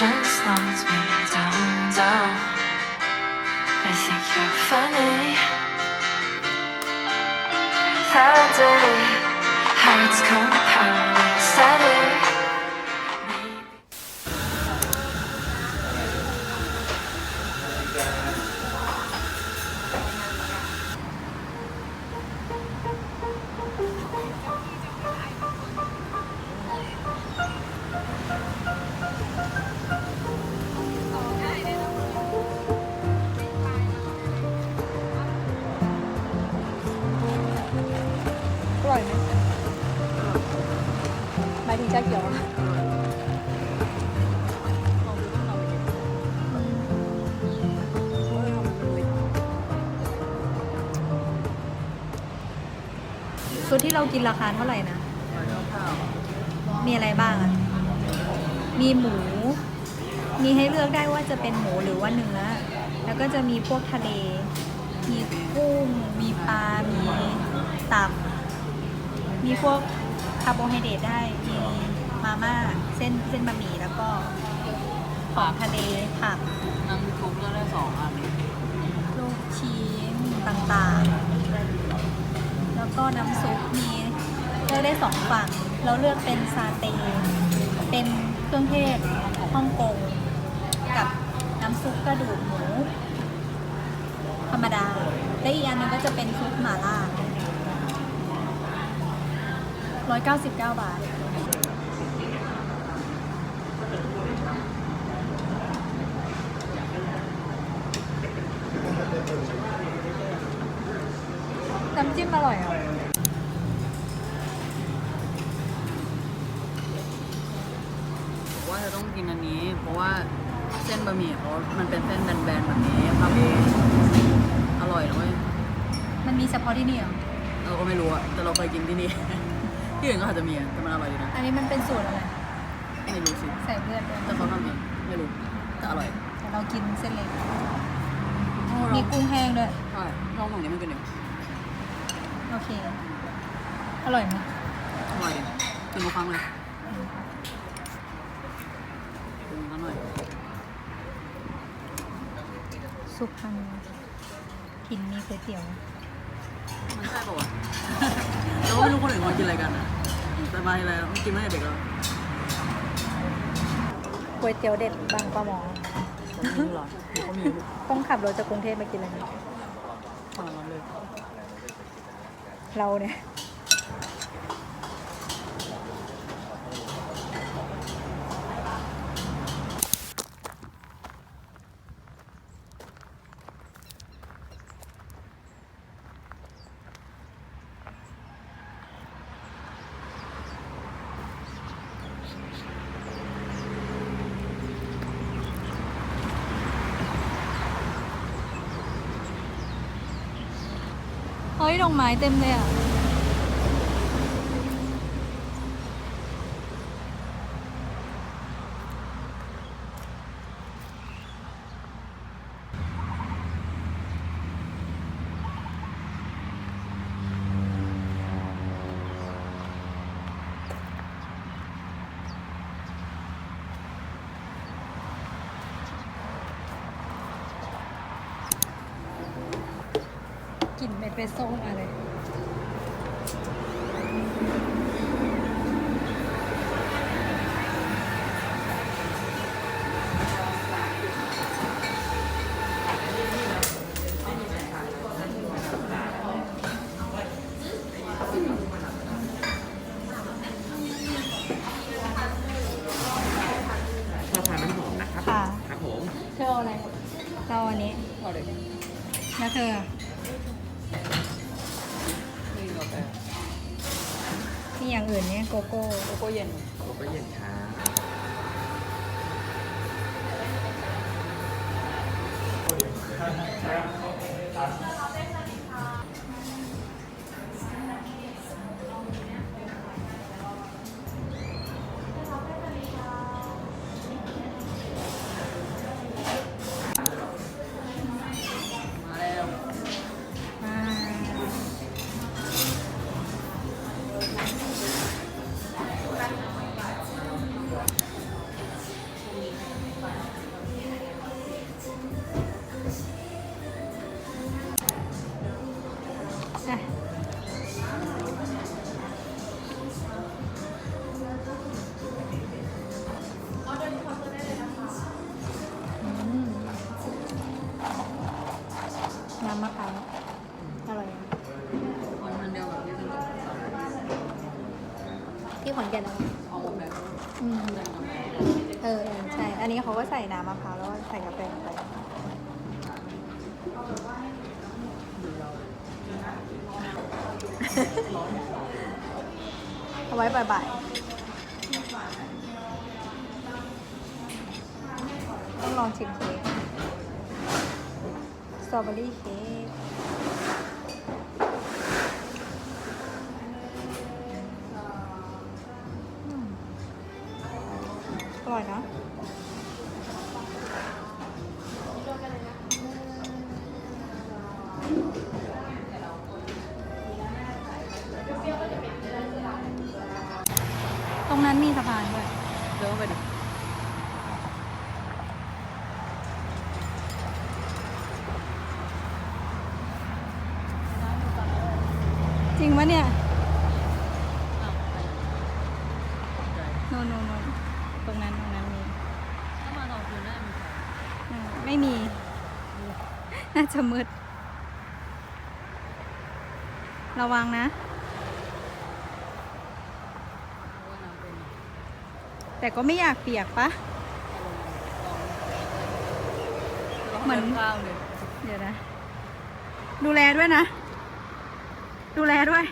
Emotion slows me down, down. I think you're funny. That day, hearts compounding steady. เรากินราคาเท่าไหร่นะ มีอะไรบ้างอะมีหมู มีให้เลือกได้ว่าจะเป็นหมูหรือว่าเนื้อ แล้วก็จะมีพวกทะเล มีกุ้ง มีปลา มีตับ มีพวกคาร์โบไฮเดรตได้ มีมาม่า เส้นเส้นบะหมี่แล้วก็ของทะเลผักน้ำซุปก็ได้สองอันลูกชิ้นต่างๆแล้ว ก็น้ำซุปมีเลือกได้สองฝั่ง เราเลือกเป็นซาเตเป็นเครื่องเทศฮ่องกงกับน้ำซุปกระดูกหมู ธรรมดา และอีกอันหนึงก็จะเป็นซุปหม่าล่า 199 บาทน้ำจิ้มอร่อยอะ กินอันนี้ เพราะว่าเส้นบะหมี่เขามันเป็นเส้นแบนๆแบบนี้ทำเองอร่อยนะเว้ยมันมีเฉพาะที่นี่เหรอเราก็ไม่รู้อะแต่เราเคยกินที่นี่ ที่อื่นก็อาจจะมีอะแต่มันอร่อยดีนะอันนี้มันเป็นสูตรอะไร ไม่รู้สิใส่เลือดด้วยแต่เขาทำเองไม่รู้แต่อร่อยแต่เรากินเส้นเล็กมีกุ้งแห้งด้วยใช่ลองของนี้มันกันเดี๋ยวโอเค อร่อยไหมอร่อยดิกินมาฟังเลย ปรุงกันหน่อยซุปพันกินมีก๋วยเตี๋ยว มันใช่ป่าวะเราก็ไม่รู้คนอื่นเขากินอะไรกันอะแต่มาทีไรเรากินไม่ได้เด็กแล้วก๋วยเตี๋ยวเด็ดบางปะหมอ เขาไม่รู้หรอเขามีอยู่ต้องขับรถจากกรุงเทพมากินเลยนะขนาดนั้นเลย เราเนี่ย ดอกไม้เต็มเลยอะ ปรสโซ่มาเลยชอบทานน้ำหอมนะครับ ค่ะ ครับผม เธอเอาอะไรเราอันนี้ เอาเลย แล้วเธอ นี่กาแฟนี่อย่างอื่นเนี่ยโกโก้โกโก้เย็นผมก็เย็นช้ามา ใส่น้ำมะพร้าวแล้วก็ใส่กาแฟลงไปเอาไว้บ่ายๆต้องลองชิมเค้กสตรอเบอรี่เค้กอืมอร่อยนะ โนนโนนโนนตรงนั้นตรงนั้นมีถ้ามาตอนคืนน่าจะมีใครเออไม่มี น่าจะมืด ระวังนะ เพราะว่าน้ำเป็นแต่ก็ไม่อยากเปียกปะเหมือนข้าวเลยเดี๋ยวนะ ดูแลด้วยนะ ดูแลด้วย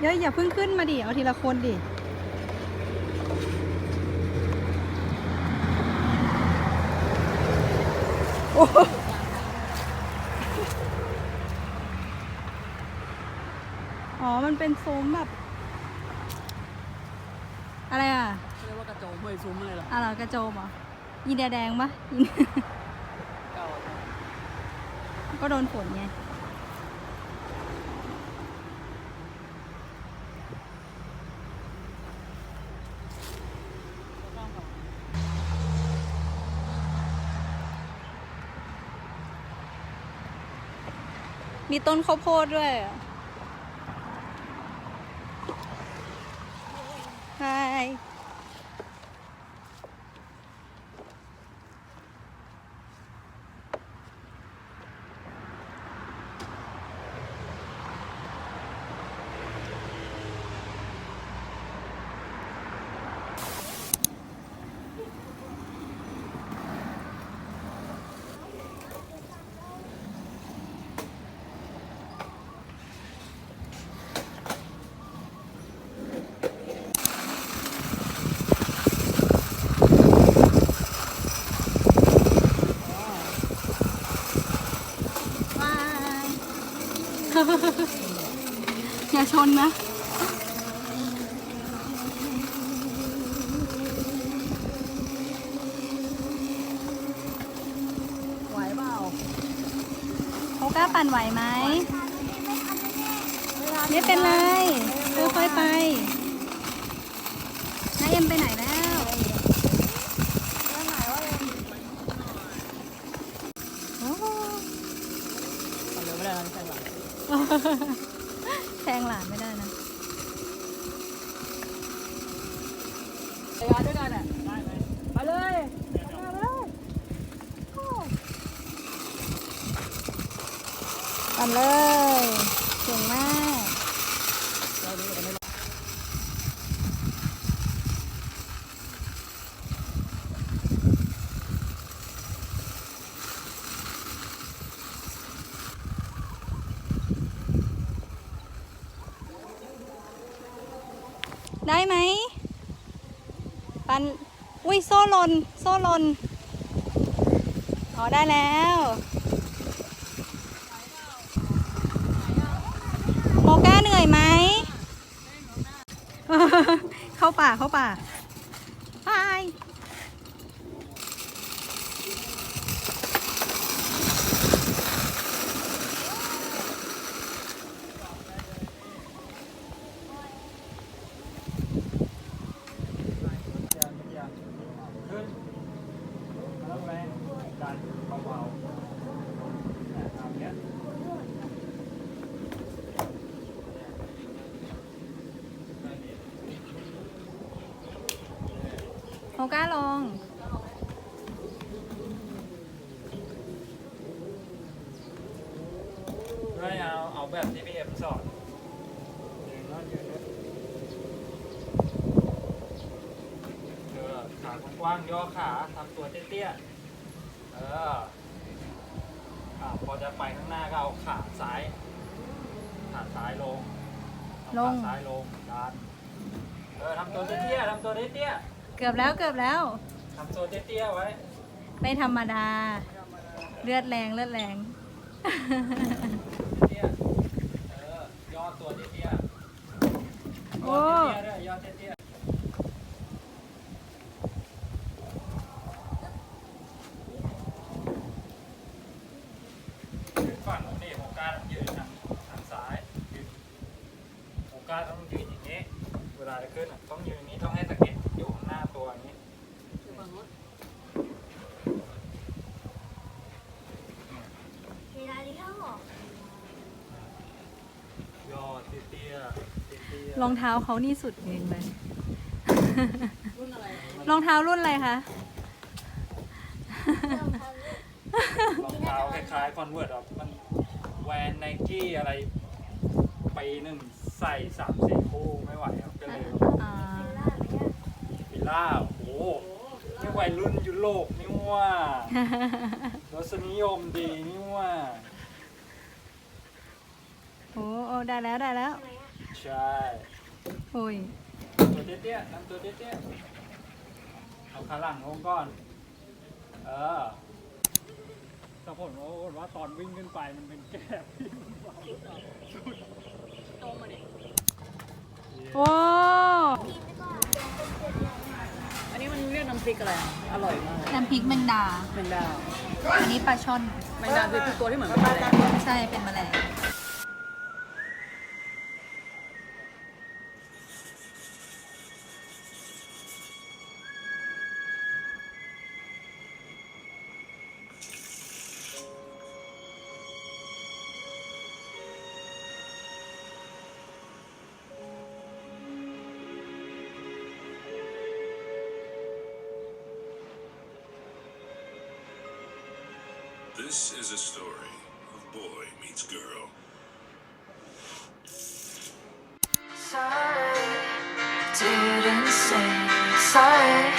เดี๋ยวอย่าเพิ่งขึ้นมาดิ เอาทีละคนดิโอ้โหอ๋อ มันเป็นซุ้มแบบ อะไรอะเขาเรียกว่ากระโจมเฮ้ยซุ้มอะไรเหรออะไรกระโจมเหรอยีแดงปะยีเก่าก็โดนฝนไง มีต้นข้าวโพดด้วยอะใช่ว้าย อย่าชนนะไหวเปล่าโอกล้าปั่นไหวไหมไม่เป็นไรค่อยๆไปน้าเอ็มไปไหนแล้วโอ้ แล้วใช่ปะแทงหลานไม่ได้นะไปงานด้วยกันอะได้ไหมไปเลยไปเลยโอ้ปั่นเลยเก่งมาก เราดูกันไม่รอ ได้ไหมปันอุ้ยโซ่ลนโซ่ลนอ๋อได้แล้วโมก้าเหนื่อยไหมเข้าป่าเข้าป่าไป ขึ้นแล้วแรงดันเบาๆเนี่ยตามเนี้ย โมก้าลองได้ยังแบบที่พี่เอ็มสอนยืนแล้วยืนเลยเออขากว้างๆย่อขาทำตัวเตี้ยๆ เอออ่าพอจะไปข้างหน้าก็เอาขาซ้าย ขาซ้ายลงเอาลงขาซ้ายลงดันเออทำตัวเตี้ยๆทำตัวเตี้ย เกือบแล้วเกือบแล้วๆทำตัวเตี้ยๆไว้ ไม่ธรรมดา เลือดแรงเลือดแรง เตี้ยๆเออย่อตัวเตี้ยๆ โอ้ ย่อเตี้ยๆด้วยย่อเตี้ยๆยืนฝั่งนู้นนี่โอกาสต้องยืนทางทางซ้ายยืนโอกาสต้องยืนอย่างนี้ เวลาจะขึ้นอะต้องยืนอย่างนี้ต้องให้สะเก็ดอยู่ข้างหน้าตัวอย่างนี้ อยู่ฝั่งนู้น ย่อเตี้ยๆเตี้ยๆ รองเท้าเขานี่สุดจริงเลยรุ่นอะไรรองเท้ารุ่นอะไรคะรองเท้าคล้ายๆคอนเวิร์ตอะมันแวนไนกี้อะไรปีหนึ่งใส่สามสี่คู่ไม่ไหวครับก็เลยอ่าฟิล่าโอ้โหนี่วัยรุ่นยุโรปนี่ว่ารสนิยมดีนี่ว่าโอ้โอ้ได้แล้วได้แล้ว ใช่โอ้ยตัวเตี้ยๆนั่นตัวเตี้ยๆเอาขาหลังลงก่อน เออแต่ผมว่าตอนวิ่งขึ้นไปมันเป็นแก้บตรงมาดิโอ้อันนี้มันเรียกน้ำพริกอะไรอะอร่อยมากเลยน้ำพริกแมงดา แมงดาอันนี้ปลาช่อน แมงดาคือตัวที่เหมือนแมลง ใช่เป็นแมลง This is a story of boy meets girl. Sorry, didn't say sorry.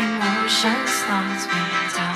Emotion slows me down.